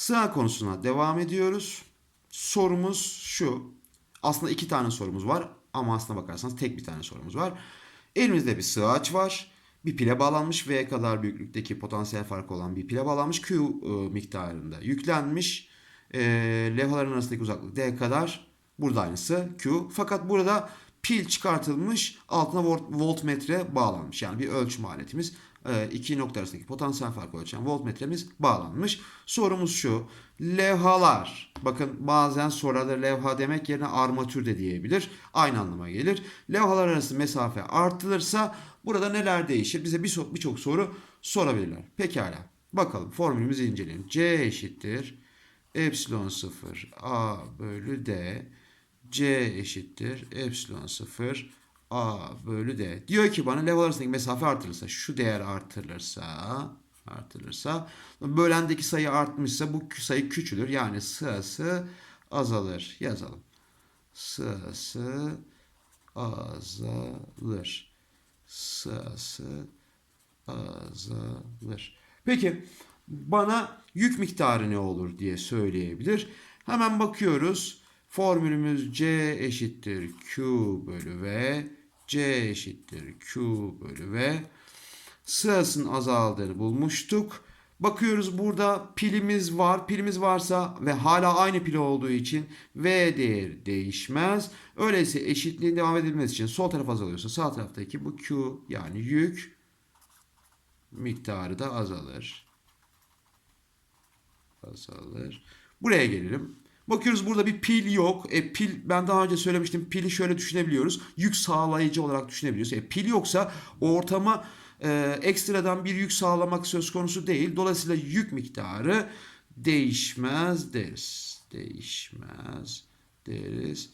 Sınav konusuna devam ediyoruz. Sorumuz şu. Aslında iki tane sorumuz var ama aslına bakarsanız tek bir tane sorumuz var. Elimizde bir sığaç var. Bir pile bağlanmış V kadar büyüklükteki potansiyel farkı olan bir pile bağlanmış Q e, miktarında yüklenmiş. E, levhaların arasındaki uzaklık D kadar. Burada aynısı Q. Fakat burada pil çıkartılmış altına volt, voltmetre bağlanmış. Yani bir ölçüm aletimiz. E, iki nokta arasındaki potansiyel farkı ölçen voltmetremiz bağlanmış. Sorumuz şu. Levhalar. Bakın bazen sorularda levha demek yerine armatür de diyebilir. Aynı anlama gelir. Levhalar arası mesafe artılırsa burada neler değişir? Bize birçok birçok soru sorabilirler. Pekala. Bakalım formülümüzü inceleyelim. C eşittir. Epsilon 0 A bölü D. C eşittir. Epsilon 0 A bölü D. Diyor ki bana levhalar arasındaki mesafe artırılırsa, şu değer artırılırsa, artırılırsa, bölendeki sayı artmışsa bu sayı küçülür. Yani sırası azalır. Yazalım. Sırası azalır. Sırası azalır. Peki bana yük miktarı ne olur diye söyleyebilir. Hemen bakıyoruz. Formülümüz C eşittir Q bölü V. C eşittir Q bölü V. Sırasının azaldığını bulmuştuk. Bakıyoruz burada pilimiz var. Pilimiz varsa ve hala aynı pil olduğu için V değeri değişmez. Öyleyse eşitliğin devam edilmesi için sol taraf azalıyorsa sağ taraftaki bu Q yani yük miktarı da azalır. Azalır. Buraya gelelim. Bakıyoruz burada bir pil yok. E, pil ben daha önce söylemiştim. Pili şöyle düşünebiliyoruz. Yük sağlayıcı olarak düşünebiliyoruz. E, pil yoksa ortama e, ekstradan bir yük sağlamak söz konusu değil. Dolayısıyla yük miktarı değişmez deriz. Değişmez deriz.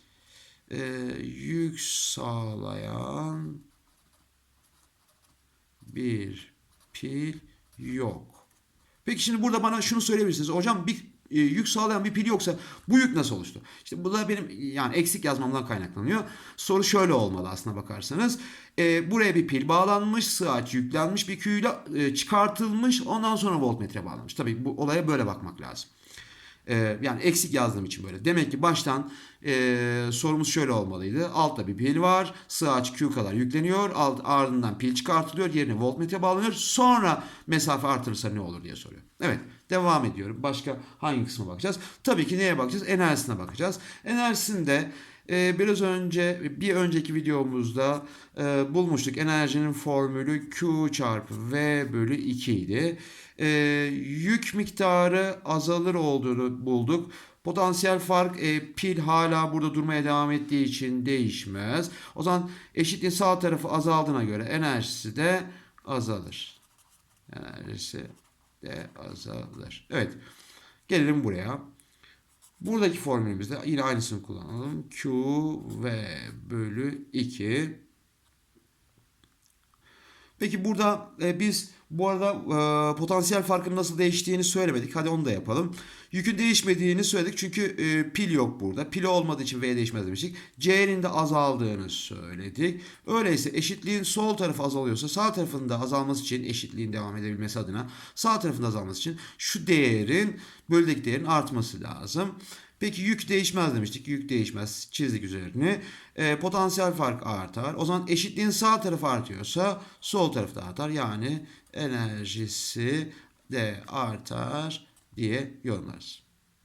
E, yük sağlayan bir pil yok. Peki şimdi burada bana şunu söyleyebilirsiniz. Hocam bir yük sağlayan bir pil yoksa bu yük nasıl oluştu? İşte bu da benim yani eksik yazmamdan kaynaklanıyor. Soru şöyle olmalı aslına bakarsanız. E, buraya bir pil bağlanmış, sığaç yüklenmiş bir küyle e, çıkartılmış ondan sonra voltmetre bağlanmış. Tabii bu olaya böyle bakmak lazım. E, yani eksik yazdığım için böyle. Demek ki baştan e, sorumuz şöyle olmalıydı. Altta bir pil var. Sığaç Q kadar yükleniyor. Alt, ardından pil çıkartılıyor. Yerine voltmetre bağlanıyor. Sonra mesafe artırırsa ne olur diye soruyor. Evet. Devam ediyorum. Başka hangi kısma bakacağız? Tabii ki neye bakacağız? Enerjisine bakacağız. Enerjisinde e, biraz önce bir önceki videomuzda e, bulmuştuk. Enerjinin formülü Q çarpı V bölü 2 idi. E, yük miktarı azalır olduğunu bulduk. Potansiyel fark e, pil hala burada durmaya devam ettiği için değişmez. O zaman eşitliğin sağ tarafı azaldığına göre enerjisi de azalır. Enerjisi de azalır. Evet. Gelelim buraya. Buradaki formülümüzde yine aynısını kullanalım. Q V bölü 2. Peki burada e, biz bu arada e, potansiyel farkın nasıl değiştiğini söylemedik. Hadi onu da yapalım. Yükün değişmediğini söyledik çünkü e, pil yok burada. Pil olmadığı için V değişmez demiştik. C'nin de azaldığını söyledik. Öyleyse eşitliğin sol tarafı azalıyorsa sağ tarafında azalması için eşitliğin devam edebilmesi adına sağ tarafında azalması için şu değerin bölüdeki değerin artması lazım. Peki yük değişmez demiştik. Yük değişmez. Çizdik üzerini. E, potansiyel fark artar. O zaman eşitliğin sağ tarafı artıyorsa sol tarafı da artar. Yani enerjisi de artar diye yorumlarız.